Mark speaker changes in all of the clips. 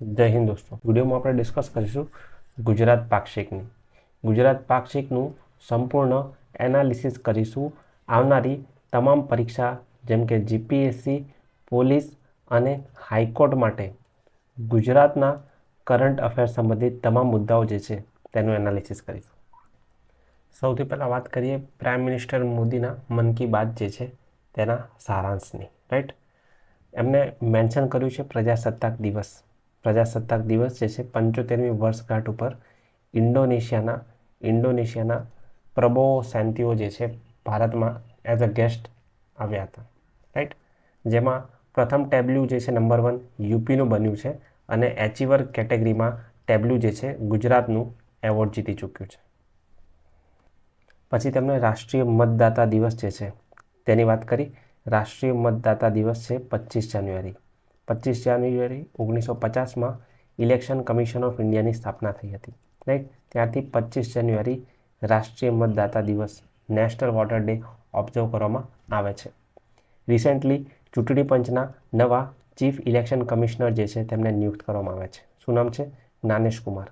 Speaker 1: જય હિન્દ દોસ્તો. વિડીયોમાં આપણે ડિસ્કસ કરીશું ગુજરાત પાક્ષિકની ગુજરાત પાક્ષિકનું સંપૂર્ણ એનાલિસિસ કરીશું આવનારી તમામ પરીક્ષા, જેમ કે જીપીએસસી પોલીસ અને હાઈકોર્ટ માટે. ગુજરાતના કરંટ અફેર સંબંધિત તમામ મુદ્દાઓ જે છે, તેનું એનાલિસિસ કરીશું. સૌથી પહેલાં વાત કરીએ પ્રાઇમ મિનિસ્ટર મોદીના મન કી બાત જે છે, તેના સારાંશની રાઈટ એમને મેન્શન કર્યું છે પ્રજાસત્તાક દિવસ. પ્રજાસત્તાક દિવસ જે છે પંચોતેરમી વર્ષગાંઠ ઉપર ઇન્ડોનેશિયાના ઇન્ડોનેશિયાના પ્રબો શાંતિઓ જે છે ભારતમાં એઝ અ ગેસ્ટ આવ્યા હતા. રાઈટ જેમાં પ્રથમ ટેબ્લ્યુ જે છે નંબર વન યુપીનું બન્યું છે અને એચિવર કેટેગરીમાં ટેબ્લ્યુ જે છે ગુજરાતનું એવોર્ડ જીતી ચૂક્યું છે. પછી તેમણે રાષ્ટ્રીય મતદાતા દિવસ જે છે, તેની વાત કરી. રાષ્ટ્રીય મતદાતા દિવસ છે પચીસ જાન્યુઆરી. પચીસ જાન્યુઆરી ઓગણીસો પચાસમાં ઇલેક્શન કમિશન ઓફ ઇન્ડિયાની સ્થાપના થઈ હતી, રાઈટ? ત્યારથી પચીસ જાન્યુઆરી રાષ્ટ્રીય મતદાતા દિવસ, નેશનલ વોટર ડે ઓબ્ઝર્વ કરવામાં આવે છે. રિસેન્ટલી ચૂંટણી પંચના નવા ચીફ ઇલેક્શન કમિશનર જે છે તેમને નિયુક્ત કરવામાં આવે છે. શું નામ છે? જ્ઞાનેશ કુમાર.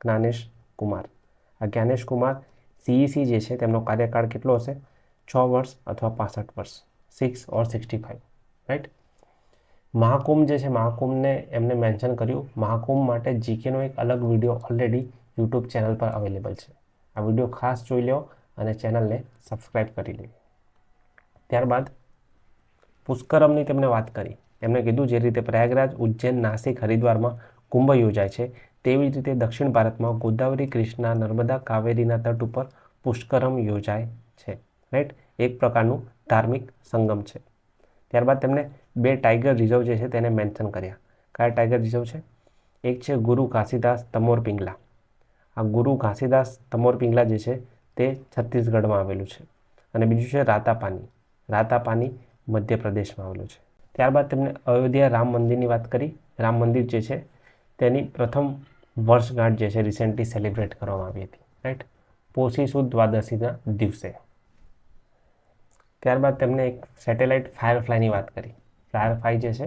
Speaker 1: જ્ઞાનેશ કુમાર. આ જ્ઞાનેશ કુમાર સીઈસી જે છે તેમનો કાર્યકાળ કેટલો હશે? છ વર્ષ અથવા પાસઠ વર્ષ six or sixty five right? Mahakumbh જે છે, મહાકુંભને એમને મેન્શન કર્યું. મહાકુંભ માટે જીકેનો એક અલગ વીડિયો ઓલરેડી યુટ્યુબ ચેનલ પર અવેલેબલ છે. આ વીડિયો ખાસ જોઈ લો અને ચેનલને સબસ્ક્રાઈબ કરી લે ત્યારબાદ પુષ્કરમની તેમણે વાત કરી. એમણે કીધું, જે રીતે પ્રયાગરાજ, ઉજ્જૈન, નાસિક, હરિદ્વારમાં કુંભ યોજાય છે, તેવી જ રીતે દક્ષિણ ભારતમાં ગોદાવરી, કૃષ્ણા, નર્મદા, કાવેરીના તટ ઉપર પુષ્કરમ યોજાય છે. રાઈટ એક પ્રકારનું ધાર્મિક સંગમ છે. ત્યારબાદ તેમણે બે ટાઈગર રિઝર્વ જે છે તેને મેન્શન કર્યા. કયા ટાઈગર રિઝર્વ છે? એક છે ગુરુ ઘાસીદાસ તમોર પિંગલા. આ ગુરુ ઘાસીદાસ તમોર પિંગલા જે છે તે છત્તીસગઢમાં આવેલું છે. અને બીજું છે રાતાપાની. રાતાપાની મધ્યપ્રદેશમાં આવેલું છે. ત્યારબાદ તેમણે અયોધ્યા રામ મંદિરની વાત કરી. રામ મંદિર જે છે તેની પ્રથમ વર્ષગાંઠ જે છે રિસેન્ટલી સેલિબ્રેટ કરવામાં આવી હતી. રાઈટ પોષી સુદ દ્વાદશીના દિવસે. ત્યારબાદ તેમણે એક સેટેલાઇટ ફાયરફ્લાયની વાત કરી. ફાયરફ્લાય જે છે,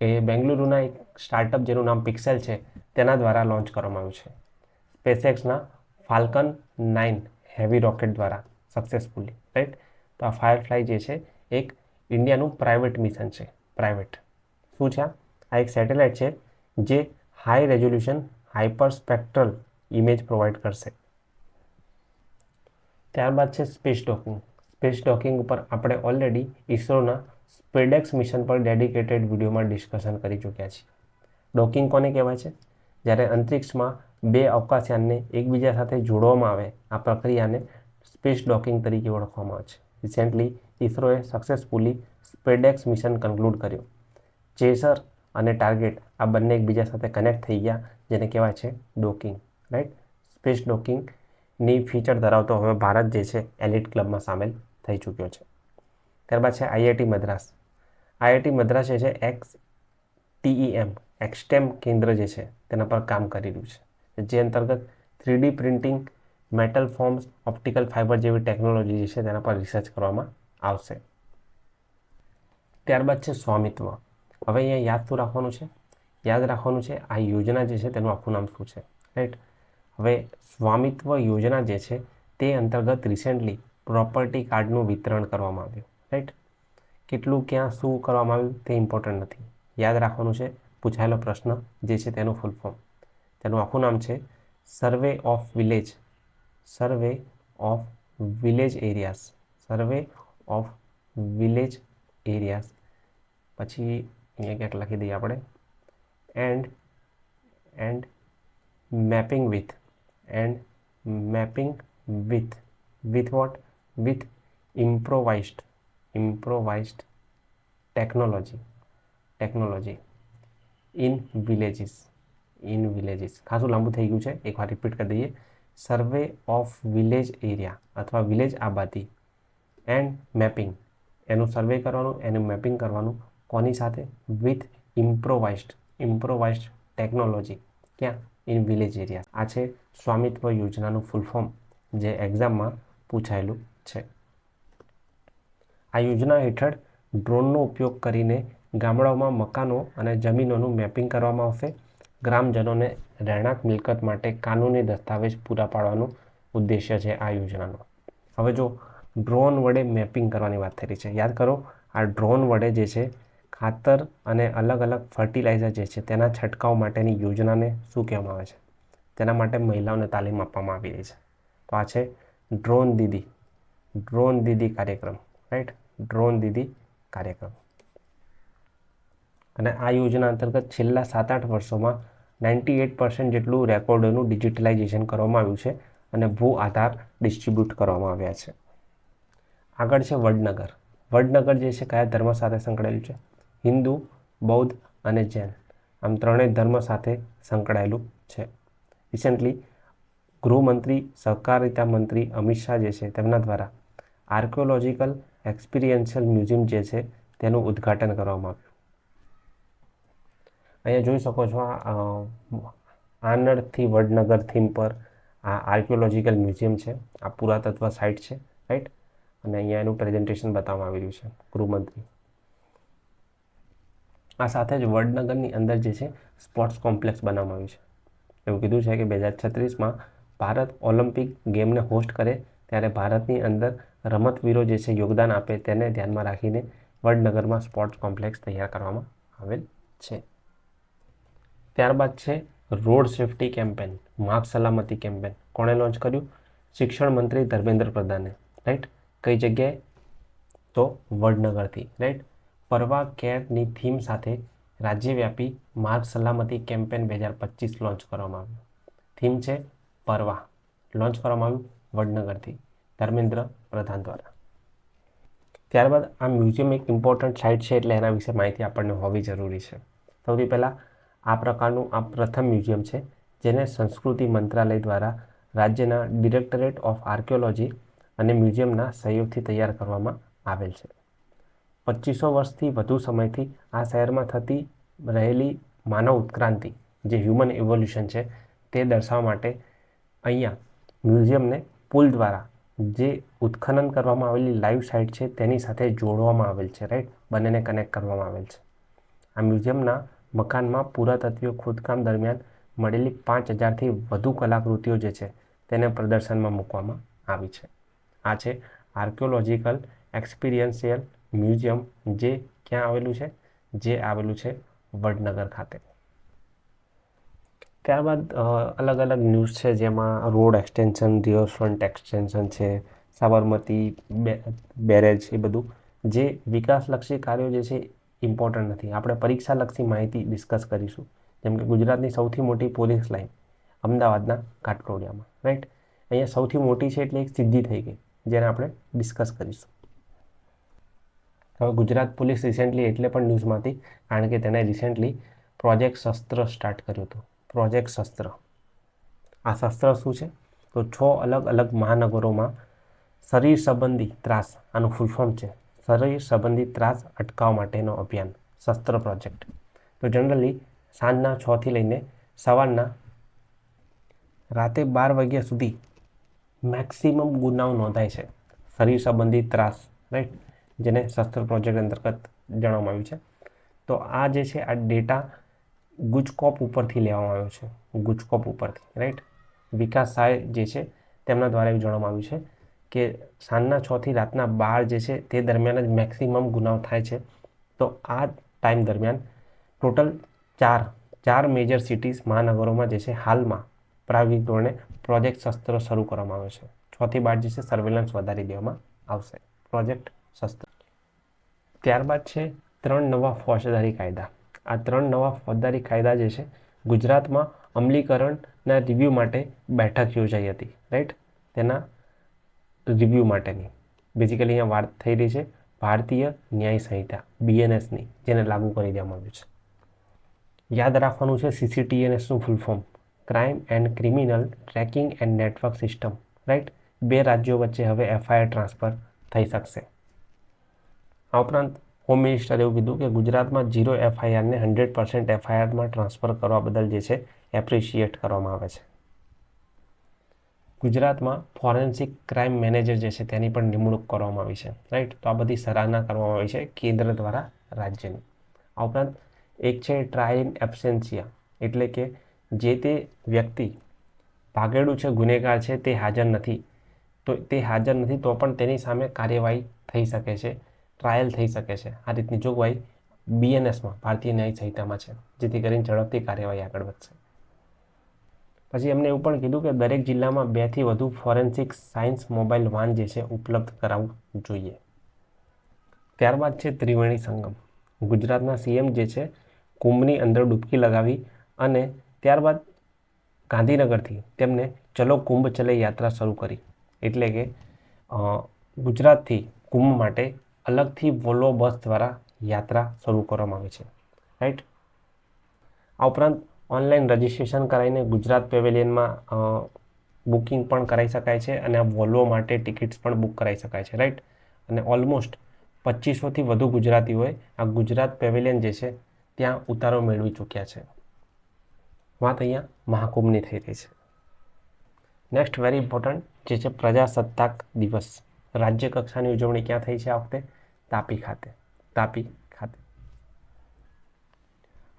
Speaker 1: એ બેંગલુરુના એક સ્ટાર્ટઅપ જેનું નામ પિક્સેલ છે, તેના દ્વારા લોન્ચ કરવામાં આવ્યું છે. સ્પેસએક્સના ફાલ્કન નાઇન હેવી રોકેટ દ્વારા સક્સેસફુલી રાઈટ તો આ ફાયરફ્લાય જે છે, એક ઇન્ડિયાનું પ્રાઇવેટ મિશન છે પ્રાઇવેટ શું છે આ? એક સેટેલાઇટ છે, જે high resolution hyper spectral image provide કરશે. ત્યારબાદ છે સ્પેસ ડોકિંગ સ્પેસ ડોકિંગ ઉપર આપણે ઓલરેડી ઇસરોના સ્પેડેક્સ મિશન પર ડેડિકેટેડ વિડીયોમાં ડિસ્કશન કરી ચૂક્યા છીએ. ડોકિંગ કોને કહેવાય છે? જ્યારે અંતરિક્ષમાં બે અવકાશયાનને એકબીજા સાથે જોડવામાં આવે, આ પ્રક્રિયાને સ્પેસ ડોકિંગ તરીકે ઓળખવામાં આવે છે. રિસેન્ટલી ઇસરોએ સક્સેસફુલી સ્પેડેક્સ મિશન કન્ક્લુડ કર્યું. ચેસર અને ટાર્ગેટ આ બંને એકબીજા સાથે કનેક્ટ થઈ ગયા, જેને કહેવાય છે ડોકિંગ રાઈટ સ્પેસ ડોકિંગની ફીચર ધરાવતો હવે ભારત જે છે, એલિટ ક્લબમાં સામેલ થઈ ચૂક્યો છે. ત્યારબાદ છે આઈઆઈટી મદ્રાસ. આઈઆઈટી મદ્રાસ જે છે, એક્સ ટીઈએમ એક્સટેમ કેન્દ્ર જે છે, તેના પર કામ કરી રહ્યું છે. જે અંતર્ગત three D printing metal forms, optical fibre જેવી ટેકનોલોજી જે છે, તેના પર રિસર્ચ કરવામાં આવશે. ત્યારબાદ છે સ્વામિત્વ. હવે અહીંયા યાદ શું રાખવાનું છે? યાદ રાખવાનું છે આ યોજના જે છે, તેનું આખું નામ શું છે? રાઈટ હવે સ્વામિત્વ યોજના જે છે, તે અંતર્ગત રિસેન્ટલી પ્રોપર્ટી કાર્ડનું વિતરણ કરવામાં આવ્યું રાઈટ કેટલું ક્યાં શું કરવામાં આવ્યું તે ઇમ્પોર્ટન્ટ નથી. યાદ રાખવાનું છે, પૂછાયેલો પ્રશ્ન જે છે તેનું ફૂલ ફોર્મ તેનું આખું નામ છે survey of village survey of village areas survey of village areas પછી અહીંયા ક્યાંક લખી દઈએ આપણે. And and mapping with and mapping with with what with improvised improvised technology technology in villages in villages ખાસું લાંબુ થઈ ગયું છે. એકવાર રિપીટ કરી દઈએ. સર્વે ઓફ વિલેજ એરિયા અથવા વિલેજ આબાદી એન્ડ મેપિંગ એનું સર્વે કરવાનું, એનું મેપિંગ કરવાનું કોની સાથે? વિથ ઇમ્પ્રોવાઇઝડ ઇમ્પ્રોવાઇઝડ ટેકનોલોજી ક્યાં? ઇન વિલેજ એરિયા આ છે સ્વામિત્વ યોજનાનું ફૂલ ફોર્મ જે એક્ઝામમાં પૂછાયેલું છે. આ યોજના હેઠળ ડ્રોનનો ઉપયોગ કરીને ગામડાઓમાં મકાનો અને જમીનોનું મેપિંગ કરવામાં આવશે. ગ્રામજનોને રહેણાંક મિલકત માટે કાનૂની દસ્તાવેજ પૂરા પાડવાનો ઉદ્દેશ્ય છે આ યોજનાનો. હવે જો ડ્રોન વડે મેપિંગ કરવાની વાત થઈ રહી છે, યાદ કરો, આ ડ્રોન વડે જે છે, ખાતર અને અલગ અલગ ફર્ટિલાઇઝર જે છે, તેના છંટકાવ માટેની યોજનાને શું કહેવામાં આવે છે? તેના માટે મહિલાઓને તાલીમ આપવામાં આવી રહી છે. તો આ છે ડ્રોન દીદી. ડ્રોન દીદી કાર્યક્રમ રાઈટ ડ્રોન દીદી કાર્યક્રમ. અને આ યોજના અંતર્ગત છેલ્લા સાત આઠ વર્ષોમાં નાઇન્ટી એટ પર્સન્ટ જેટલું રેકોર્ડોનું ડિજિટલાઇઝેશન કરવામાં આવ્યું છે અને ભૂ આધાર ડિસ્ટ્રીબ્યુટ કરવામાં આવ્યા છે. આગળ છે વડનગર. વડનગર જે છે, કયા ધર્મ સાથે સંકળાયેલું છે? હિન્દુ, બૌદ્ધ અને જૈન. આમ ત્રણેય ધર્મ સાથે સંકળાયેલું છે. રિસેન્ટલી ગૃહમંત્રી, સહકારિતા મંત્રી અમિત શાહ જે છે, તેમના દ્વારા આર્કિયોલોજીકલ એક્સપિરિયન્શિયલ મ્યુઝિયમ જે છે, તેનું ઉદ્ઘાટન કરવામાં આવ્યું. અહીંયા જોઈ શકો છો આનડથી વડનગર થીમ પર આ આર્કિયોલોજીકલ મ્યુઝિયમ છે, આ પુરાતત્વ સાઇટ છે રાઈટ અને અહીંયા એનું પ્રેઝન્ટેશન બતાવવામાં આવી રહ્યું છે, ગૃહમંત્રી. આ સાથે જ વડનગરની અંદર જે છે, સ્પોર્ટ્સ કોમ્પ્લેક્સ બનાવવામાં આવ્યું છે. એવું કીધું છે કે બે હજાર છત્રીસમાં ભારત ઓલિમ્પિક ગેમને હોસ્ટ કરે ત્યારે ભારતની અંદર રમતવીરો જે છે યોગદાન આપે તેને ધ્યાનમાં રાખીને વડનગરમાં સ્પોર્ટ્સ કોમ્પ્લેક્સ તૈયાર કરવામાં આવેલ છે. ત્યારબાદ છે રોડ સેફટી કેમ્પેન, માર્ગ સલામતી કેમ્પેન. કોણે લોન્ચ કર્યું? શિક્ષણ મંત્રી ધર્મેન્દ્ર પ્રધાને. રાઈટ? કઈ જગ્યાએ? તો વડનગરથી. રાઈટ? પરવા કેરની થીમ સાથે રાજ્યવ્યાપી માર્ગ સલામતી કેમ્પેન બે હજાર પચીસ લોન્ચ કરવામાં આવ્યું. થીમ છે પરવા. લોન્ચ કરવામાં આવ્યું વડનગરથી, ધર્મેન્દ્ર પ્રધાન દ્વારા. ત્યારબાદ આ મ્યુઝિયમ એક ઇમ્પોર્ટન્ટ સાઇટ છે એટલે એના વિશે માહિતી આપણને હોવી જરૂરી છે. સૌથી પહેલાં આ પ્રકારનું આ પ્રથમ મ્યુઝિયમ છે, જેને સંસ્કૃતિ મંત્રાલય દ્વારા રાજ્યના ડિરેક્ટરેટ ઓફ આર્કિયોલોજી અને મ્યુઝિયમના સહયોગથી તૈયાર કરવામાં આવેલ છે. પચીસો વર્ષથી વધુ સમયથી આ શહેરમાં થતી રહેલી માનવ ઉત્ક્રાંતિ, જે હ્યુમન ઇવોલ્યુશન છે, તે દર્શાવવા માટે અહીંયા મ્યુઝિયમને પુલ દ્વારા જે ઉત્ખનન કરવામાં આવેલી લાઈવ સાઇટ છે, તેની સાથે જોડવામાં આવેલ છે રાઈટ બંનેને કનેક્ટ કરવામાં આવેલ છે. આ મ્યુઝિયમના મકાનમાં પુરાતત્વીય ખોદકામ દરમિયાન મળેલી પાંચ હજારથી વધુ કલાકૃતિઓ જે છે, તેને પ્રદર્શનમાં મૂકવામાં આવી છે. આ છે આર્કિયોલોજીકલ એક્સપિરિયન્સિયલ મ્યુઝિયમ જે ક્યાં આવેલું છે? જે આવેલું છે વડનગર ખાતે. ત્યારબાદ અલગ અલગ ન્યૂઝ છે જેમાં રોડ એક્સટેન્શન રિવરફ્રન્ટ એક્સટેન્શન છે, સાબરમતી બેરેજ એ બધું, જે વિકાસલક્ષી કાર્યો જે છે ઇમ્પોર્ટન્ટ નથી. આપણે પરીક્ષાલક્ષી માહિતી ડિસ્કસ કરીશું. જેમ કે ગુજરાતની સૌથી મોટી પોલીસ લાઇન, અમદાવાદના કાટકોડિયામાં રાઈટ અહીંયા સૌથી મોટી છે એટલે એક સિદ્ધિ થઈ ગઈ, જેને આપણે ડિસ્કસ કરીશું. હવે ગુજરાત પોલીસ રિસેન્ટલી એટલે પણ ન્યૂઝમાંથી, કારણ કે તેને રિસેન્ટલી પ્રોજેક્ટ શસ્ત્ર સ્ટાર્ટ કર્યું હતું. પ્રોજેક્ટ શસ્ત્ર. આ શસ્ત્ર શું છે? તો છ અલગ અલગ મહાનગરોમાં શરીર સંબંધી ત્રાસ, આનું ફૂલફોર્મ છે. શરીર સંબંધી ત્રાસ અટકાવવા માટેનો અભિયાન, શસ્ત્ર પ્રોજેક્ટ. તો જનરલી સાંજના છથી લઈને સવારના રાતે બાર વાગ્યા સુધી મેક્સિમમ ગુનાઓ નોંધાય છે. શરીર સંબંધી ત્રાસ રાઈટ જેને શસ્ત્ર પ્રોજેક્ટ અંતર્ગત જણાવવામાં આવ્યું છે. તો આ જે છે, આ ડેટા ગુજકોપ ઉપરથી લેવામાં આવ્યો છે. ગુજકોપ ઉપરથી રાઈટ વિકાસ સાય જે છે, તેમના દ્વારા એવું જણાવવામાં આવ્યું છે કે સાંજના છથી રાતના બાર જે છે, તે દરમિયાન જ મેક્સિમમ ગુનાઓ થાય છે. તો આ ટાઈમ દરમિયાન ટોટલ ચાર ચાર મેજર સિટીઝ મહાનગરોમાં જે છે, હાલમાં પ્રાયોગિક ધોરણે પ્રોજેક્ટ શસ્ત્ર શરૂ કરવામાં આવ્યો છે. છથી બાર જે છે સર્વેલન્સ વધારી દેવામાં આવશે. પ્રોજેક્ટ શસ્ત્ર. ત્યારબાદ છે, ત્રણ નવા ફોજદારી કાયદા. આ ત્રણ નવા ફોજદારી કાયદા જે છે, ગુજરાતમાં અમલીકરણના રિવ્યૂ માટે બેઠક યોજાઈ હતી રાઈટ તેના રિવ્યૂ માટેની. બેઝિકલી અહીંયા વાત થઈ રહી છે, ભારતીય ન્યાય સંહિતા બીએનએસની જેને લાગુ કરી દેવામાં આવ્યું છે. યાદ રાખવાનું છે સીસીટીએનએસનું full form crime and criminal tracking and network system right બે રાજ્યો વચ્ચે હવે એફઆઈઆર ટ્રાન્સફર થઈ શકશે. આ ઉપરાંત હોમ મિનિસ્ટરે એવું કીધું કે ગુજરાતમાં ઝીરો એફઆઈઆરને હંડ્રેડ પર્સન્ટ એફઆઈઆરમાં ટ્રાન્સફર કરવા બદલ જે છે એપ્રિશિએટ કરવામાં આવે છે. ગુજરાતમાં ફોરેન્સિક ક્રાઇમ મેનેજર જે છે, તેની પણ નિમણૂક કરવામાં આવી છે રાઈટ તો આ બધી સરાહના કરવામાં આવી છે કેન્દ્ર દ્વારા રાજ્યની. આ ઉપરાંત એક છે ટ્રાયલ ઇન એબસેન્સિયા એટલે કે જે તે વ્યક્તિ ભાગેડું છે, ગુનેગાર છે, તે હાજર નથી. તો તે હાજર નથી, તો પણ તેની સામે કાર્યવાહી થઈ શકે છે. ટ્રાયલ થઈ શકે છે. આ રીતની જોગવાઈ બીએનએસમાં ભારતીય ન્યાય સંહિતામાં છે, જેથી કરીને ઝડપથી કાર્યવાહી આગળ વધશે. પછી એમને એવું પણ કીધું કે દરેક જિલ્લામાં બેથી વધુ ફોરેન્સિક સાયન્સ મોબાઈલ વાન જે છે ઉપલબ્ધ કરાવવું જોઈએ. ત્યારબાદ છે ત્રિવેણી સંગમ. ગુજરાતના સીએમ જે છે કુંભની અંદર ડૂબકી લગાવી અને ત્યારબાદ ગાંધીનગરથી તેમને ચલો કુંભ ચલે યાત્રા શરૂ કરી. એટલે કે ગુજરાતથી કુંભ માટે અલગથી વોલ્વો બસ દ્વારા યાત્રા શરૂ કરવામાં આવી છે. રાઈટ આ ઉપરાંત ઓનલાઈન રજિસ્ટ્રેશન કરાવીને ગુજરાત પેવેલિયનમાં બુકિંગ પણ કરાવી શકાય છે અને આ વોલ્વો માટે ટિકિટ્સ પણ બુક કરાવી શકાય છે. રાઈટ અને ઓલમોસ્ટ પચીસોથી વધુ ગુજરાતીઓએ આ ગુજરાત પેવેલિયન જે છે, ત્યાં ઉતારો મેળવી ચૂક્યા છે. વાત અહીંયા મહાકુંભની થઈ રહી છે. નેક્સ્ટ વેરી ઇમ્પોર્ટન્ટ જે છે પ્રજાસત્તાક દિવસ. રાજ્ય કક્ષાની ઉજવણી ક્યાં થઈ છે આ વખતે? તાપી ખાતે. તાપી ખાતે.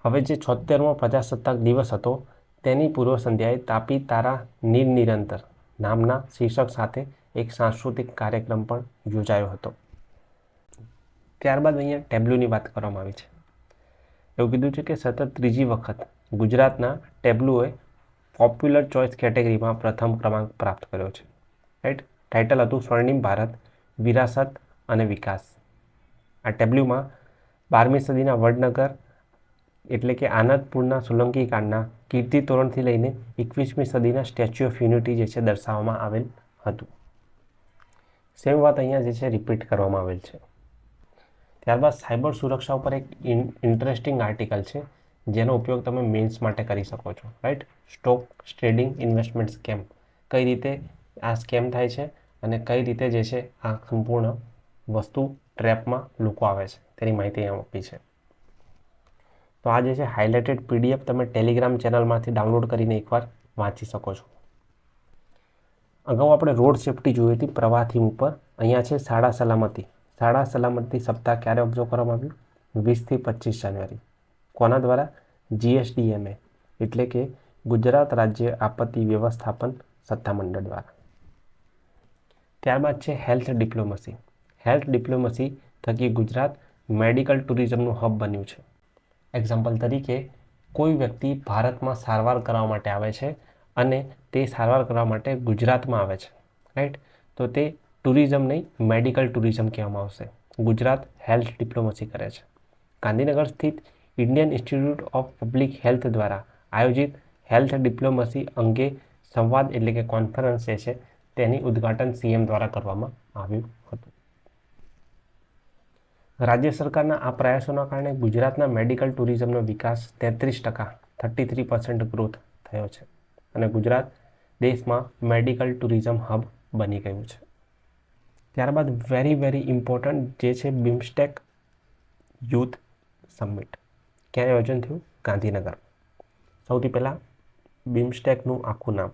Speaker 1: હવે જે છોતેરમો પ્રજાસત્તાક દિવસ હતો, તેની પૂર્વ સંધ્યાએ તાપી તારા નીર નિરંતર નામના શીર્ષક સાથે એક સાંસ્કૃતિક કાર્યક્રમ પણ યોજાયો હતો. ત્યારબાદ અહીંયા ટેબ્લુની વાત કરવામાં આવી છે. એવું કીધું છે કે સતત ત્રીજી વખત ગુજરાતના ટેબ્લુએ પોપ્યુલર ચોઇસ કેટેગરીમાં પ્રથમ ક્રમાંક પ્રાપ્ત કર્યો છે. રાઈટ ટાઇટલ હતું સ્વર્ણિમ ભારત, વિરાસત અને વિકાસ. આ ટેબ્લ્યુમાં બારમી સદીના વડનગર એટલે કે આનંદપુરના સોલંકી કાંડના કીર્તિ તોરણથી લઈને એકવીસમી સદીના સ્ટેચ્યુ ઓફ યુનિટી જે છે દર્શાવવામાં આવેલ હતું. સેમ વાત અહીંયા જે છે રિપીટ કરવામાં આવેલ છે. ત્યારબાદ સાયબર સુરક્ષા ઉપર એક ઇન્ટરેસ્ટિંગ આર્ટિકલ છે, જેનો ઉપયોગ તમે મેન્સ માટે કરી શકો છો right stock trading investment scam કઈ રીતે આ સ્કેમ થાય છે? અને કઈ રીતે જે છે આ સંપૂર્ણ વસ્તુ ટ્રેપમાં લોકો આવે છે? તેની માહિતી અહીંયા આપી છે. તો આ જે છે હાઇલાઇટેડ પીડીએફ તમે ટેલિગ્રામ ચેનલમાંથી ડાઉનલોડ કરીને એકવાર વાંચી શકો છો. અગાઉ આપણે રોડ સેફટી જોઈ હતી પ્રવાહથી ઉપર. અહીંયા છે શાળા સલામતી. શાળા સલામતી સપ્તાહ ક્યારે ઓબ્ઝર્વ કરવામાં આવ્યું? વીસથી પચીસ જાન્યુઆરી. કોના દ્વારા? જીએસડીએમએ એટલે કે ગુજરાત રાજ્ય આપત્તિ વ્યવસ્થાપન સત્તામંડળ દ્વારા. ત્યારબાદ છે હેલ્થ ડિપ્લોમસી. હેલ્થ ડિપ્લોમસી થકી ગુજરાત મેડિકલ ટુરિઝમનું હબ બન્યું છે. એક્ઝામ્પલ તરીકે, કોઈ વ્યક્તિ ભારતમાં સારવાર કરવા માટે આવે છે અને તે સારવાર કરવા માટે ગુજરાતમાં આવે છે રાઈટ તો તે ટુરિઝમ નહીં, મેડિકલ ટુરિઝમ કહેવામાં આવશે. ગુજરાત હેલ્થ ડિપ્લોમસી કરે છે. ગાંધીનગર સ્થિત Indian Institute of Public Health દ્વારા આયોજિત હેલ્થ ડિપ્લોમસી અંગે સંવાદ એટલે કે કોન્ફરન્સ જે છે તેની ઉદ્ઘાટન સીએમ દ્વારા કરવામાં આવ્યું હતું. રાજ્ય સરકારના આ પ્રયાસોના કારણે ગુજરાતના મેડિકલ ટુરિઝમનો વિકાસ તેત્રીસ ટકા, થર્ટી થ્રી પર્સન્ટ ગ્રોથ થયો છે અને ગુજરાત દેશમાં મેડિકલ ટુરિઝમ હબ બની ગયું છે. ત્યારબાદ વેરી વેરી ઇમ્પોર્ટન્ટ જે છે બિમસ્ટેક યુથ સમિટ ક્યારે આયોજન થયું? ગાંધીનગર સૌથી પહેલાં બિમસ્ટેકનું આખું નામ.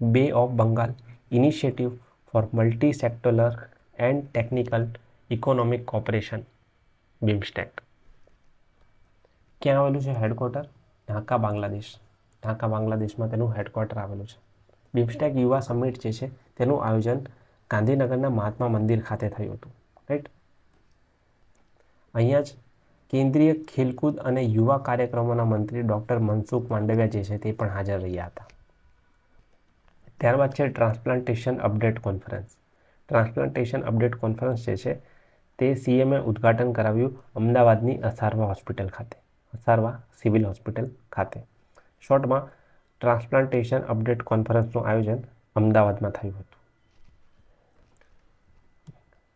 Speaker 1: Bay of Bengal initiative for multi sectoral and technical economic cooperation BIMSTEC ક્યાં આવેલું છે હેડક્વાર્ટર ઢાકા, બાંગ્લાદેશ. ઢાકા, બાંગ્લાદેશમાં તેનું હેડક્વાર્ટર આવેલું છે. બિમ્સ્ટેક યુવા સમિટ જે છે, તેનું આયોજન ગાંધીનગરના મહાત્મા મંદિર ખાતે થયું હતું. રાઈટ અહીંયા જ કેન્દ્રીય ખેલકૂદ અને યુવા કાર્યક્રમોના મંત્રી ડૉક્ટર મનસુખ માંડવિયા જે છે, તે પણ હાજર રહ્યા હતા. ત્યારબાદ છે transplantation update conference. Transplantation update conference જે છે તે સીએમએ ઉદ્ઘાટન કરાવ્યું અમદાવાદની અસારવા હોસ્પિટલ ખાતે, અસારવા સિવિલ હોસ્પિટલ ખાતે. શોર્ટમાં, ટ્રાન્સપ્લાન્ટેશન અપડેટ કોન્ફરન્સનું આયોજન અમદાવાદમાં થયું હતું.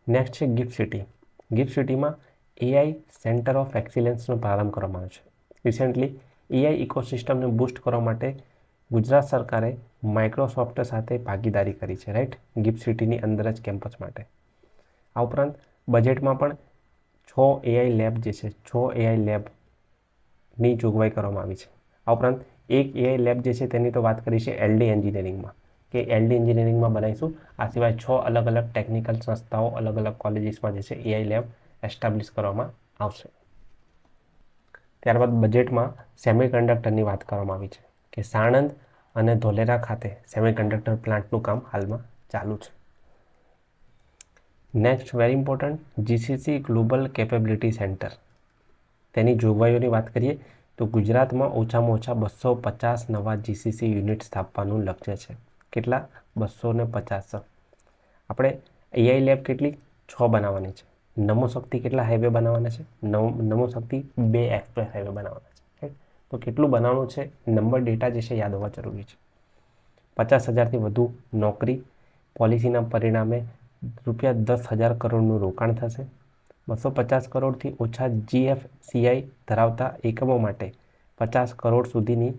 Speaker 1: નેક્સ્ટ છે ગિફ્ટ સિટી. ગિફ્ટ સિટીમાં એઆઈ સેન્ટર ઓફ એક્સિલન્સનો પ્રારંભ કરવામાં આવ્યો છે. રિસેન્ટલી એઆઈ ઇકોસિસ્ટમને બૂસ્ટ કરવા માટે ગુજરાત સરકારે માઇક્રોસોફ્ટ સાથે ભાગીદારી કરી છે રાઈટ ગિફ્ટ સિટીની અંદર જ કેમ્પસ માટે. આ ઉપરાંત બજેટમાં પણ છ એઆઈ લેબ જે છે, છ એઆઈ લેબની જોગવાઈ કરવામાં આવી છે. આ ઉપરાંત એક એઆઈ લેબ જે છે, તેની તો વાત કરી છે એલડી એન્જિનિયરિંગમાં કે એલડી એન્જિનિયરિંગમાં બનાવીશું. આ સિવાય છ અલગ અલગ ટેકનિકલ સંસ્થાઓ, અલગ અલગ કોલેજીસમાં જે છે એઆઈ લેબ એસ્ટાબ્લિશ કરવામાં આવશે. ત્યારબાદ બજેટમાં સેમિકન્ડક્ટરની વાત કરવામાં આવી છે. કે સાણંદ અને ધોલેરા ખાતે સેમિકન્ડક્ટર પ્લાન્ટનું કામ હાલમાં ચાલુ છે. Next very important GCC global capability centre તેની જોગવાઈઓની વાત કરીએ તો ગુજરાતમાં ઓછામાં ઓછા બસો પચાસ નવા જીસીસી યુનિટ સ્થાપવાનું લક્ષ્ય છે. કેટલા? બસો ને પચાસ. આપણે એઆઈ લેબ કેટલી? છ બનાવવાની છે. નમો શક્તિ કેટલા હાઈવે બનાવવાના છે? નમો શક્તિ બે એક્સપ્રેસ હાઈવે બનાવવાના છે. તો કેટલું બનાવવાનું છે? નંબર ડેટા જે છે યાદ હોવા જરૂરી છે. પચાસ હજારથી વધુ નોકરી, પોલિસીના પરિણામે રૂપિયા દસ હજાર કરોડનું રોકાણ થશે. બસો પચાસ કરોડથી ઓછા જીએફસીઆઈ ધરાવતા એકમો માટે પચાસ કરોડ સુધીની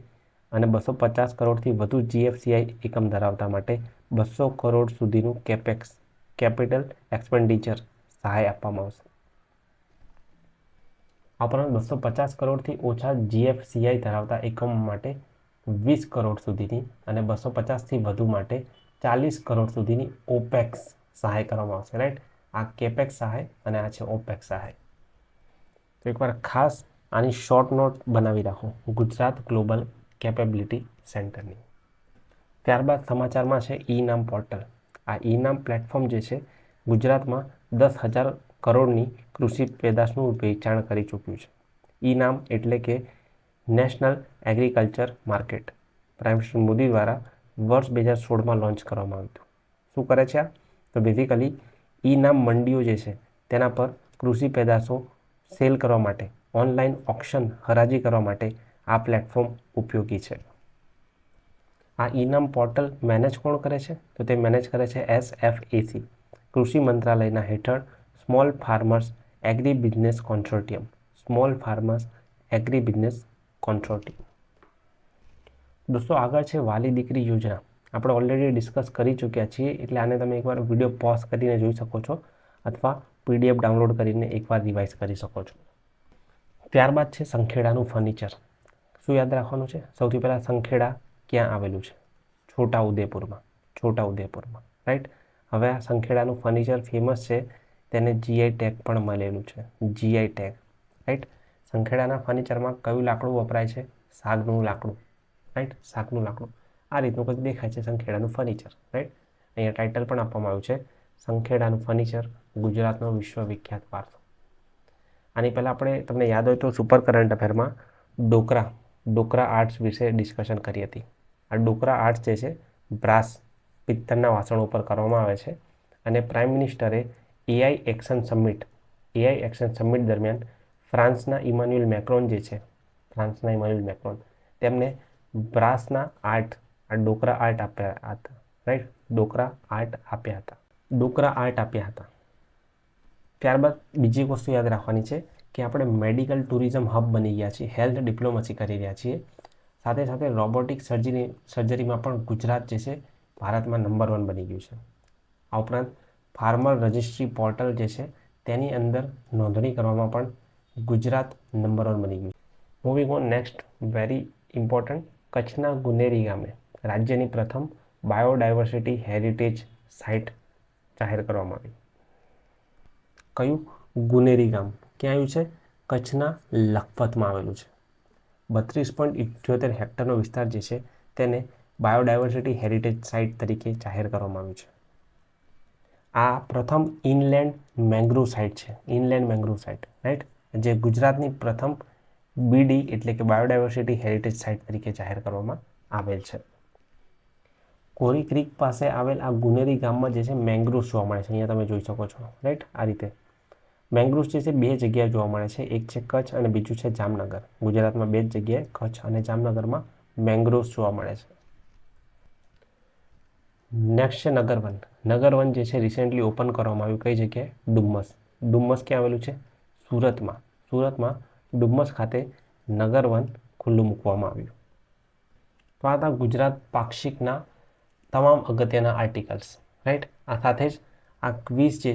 Speaker 1: અને બસો પચાસ કરોડથી વધુ જીએફસીઆઈ એકમ ધરાવતા માટે બસો કરોડ સુધીનું કેપેક્સ, કેપિટલ એક્સપેન્ડિચર સહાય આપવામાં આવશે. આ ઉપરાંત બસો પચાસ કરોડથી ઓછા જીએફસીઆઈ ધરાવતા એકમો માટે વીસ કરોડ સુધીની અને બસો પચાસથી વધુ માટે ચાલીસ કરોડ સુધીની ઓપેક્સ સહાય કરવામાં આવશે રાઈટ આ કેપેક્સ સહાય અને આ છે ઓપેક્સ સહાય. તો એકવાર ખાસ આની શોર્ટ નોટ બનાવી રાખો, ગુજરાત ગ્લોબલ કેપેબિલિટી સેન્ટરની. ત્યારબાદ સમાચારમાં છે ઈ નામ પોર્ટલ. આ ઈ નામ પ્લેટફોર્મ જે છે, ગુજરાતમાં દસ હજાર કરોડની કૃષિ પેદાશનું વેચાણ કરી ચૂક્યું છે. ઈનામ એટલે કે national agriculture market. Prime minister Modi દ્વારા વર્ષ બે હજાર સોળમાં લોન્ચ કરવામાં આવ્યું હતું. શું કરે છે આ? તો બેઝિકલી ઈનામ મંડીઓ જે છે, તેના પર કૃષિ પેદાશો સેલ કરવા માટે ઓનલાઈન ઓપ્શન હરાજી કરવા માટે આ પ્લેટફોર્મ ઉપયોગી છે. આ ઈનામ પોર્ટલ મેનેજ કોણ કરે છે? તો તે મેનેજ કરે છે એસ એફ એસી કૃષિ મંત્રાલયના હેઠળ small farmers agri business consortium small farmers agri business consortium દોસ્તો, આગળ છે વાલી દીકરી યોજના. આપણે ઓલરેડી ડિસ્કસ કરી ચૂક્યા છીએ, એટલે આને તમે એકવાર વીડિયો પોઝ કરીને જોઈ શકો છો, અથવા પીડીએફ ડાઉનલોડ કરીને એકવાર રિવાઇઝ કરી શકો છો. ત્યારબાદ છે સંખેડાનું ફર્નિચર શું યાદ રાખવાનું છે? સૌથી પહેલાં સંખેડા ક્યાં આવેલું છે? છોટા ઉદેપુરમાં. છોટા ઉદેપુરમાં. રાઈટ હવે આ સંખેડાનું ફર્નિચર ફેમસ છે તેને જીઆઈ ટેગ પણ મળેલું છે. જીઆઈ ટેગ રાઈટ સંખેડાના ફર્નિચરમાં કયું લાકડું વપરાય છે? સાગનું લાકડું રાઈટ સાગનું લાકડું. આ રીતનું કંઈક દેખાય છે સંખેડાનું ફર્નિચર રાઈટ અહીંયા ટાઇટલ પણ આપવામાં આવ્યું છે. સંખેડાનું ફર્નિચર, ગુજરાતનો વિશ્વવિખ્યાત વારસો આની પહેલાં આપણે, તમને યાદ હોય તો સુપર કરંટ અફેરમાં ડોકરા ડોકરા આર્ટ્સ વિશે ડિસ્કશન કરી હતી. આ ડોકરા આર્ટ્સ જે છે, બ્રાસ પિત્તળના વાસણો ઉપર કરવામાં આવે છે. અને prime મિનિસ્ટરે AI action summit AI action summit દરમિયાન ફ્રાન્સના ઇમાન્યુઅલ મેક્રોન જે છે, ફ્રાન્સના ઇમાન્યુઅલ મેક્રોન, તેમને બ્રાસના આર્ટ, આ ડોકરા આર્ટ આપ્યા હતા રાઈટ ડોકરા આર્ટ આપ્યા હતા. ડોકરા આર્ટ આપ્યા હતા. ત્યારબાદ બીજી વસ્તુ યાદ રાખવાની છે કે આપણે મેડિકલ ટુરિઝમ હબ બની ગયા છીએ, હેલ્થ ડિપ્લોમસી કરી રહ્યા છીએ. સાથે સાથે રોબોટિક સર્જરી, સર્જરીમાં પણ ગુજરાત જે છે, ભારતમાં નંબર વન બની ગયું છે. આ ઉપરાંત ફાર્મર રજિસ્ટ્રી પોર્ટલ જે છે, તેની અંદર નોંધણી કરવામાં પણ ગુજરાત નંબર વન બની ગયું moving on next very important કચ્છના ગુનેરી ગામે રાજ્યની પ્રથમ બાયોડાયવર્સિટી હેરિટેજ સાઇટ જાહેર કરવામાં આવી. કયું ગુનેરી ગામ? ક્યાં આવ્યું છે? કચ્છના લખપતમાં આવેલું છે. બત્રીસ પોઈન્ટ ઇઠ્યોતેર હેક્ટરનો વિસ્તાર જે છે, તેને બાયોડાયવર્સિટી હેરિટેજ સાઇટ તરીકે જાહેર કરવામાં આવ્યું છે. આ પ્રથમ ઇનલેન્ડ મેંગ્રુવ સાઇટ છે. ઇનલેન્ડ મેંગ્રુવ સાઇટ રાઈટ જે ગુજરાતની પ્રથમ બીડી એટલે કે બાયોડાયવર્સિટી હેરિટેજ સાઇટ તરીકે જાહેર કરવામાં આવેલ છે. કોરી ક્રીક પાસે આવેલ આ ગુનેરી ગામમાં જે છે મેંગ્રુવ્સ જોવા મળે છે. અહીંયા તમે જોઈ શકો છો રાઈટ આ રીતે. મેંગ્રુવ્સ જે છે બે જગ્યાએ જોવા મળે છે. એક છે કચ્છ અને બીજું છે જામનગર. ગુજરાતમાં બે જ જગ્યાએ કચ્છ અને જામનગરમાં મેંગ્રુવ્સ જોવા મળે છે. નેક્સ્ટ છે નગરવન નગરવન જે છે રિસેન્ટલી ઓપન કરવામાં આવ્યું. કઈ જગ્યાએ? ડુમ્મસ. ડુમ્મસ ક્યાં આવેલું છે? સુરતમાં. સુરતમાં ડુમ્મસ ખાતે નગર વન ખુલ્લું મૂકવામાં આવ્યું. તો આ હતા ગુજરાત પાક્ષિકના તમામ અગત્યના આર્ટિકલ્સ રાઈટ આ સાથે જ આ ક્વિઝ જે છે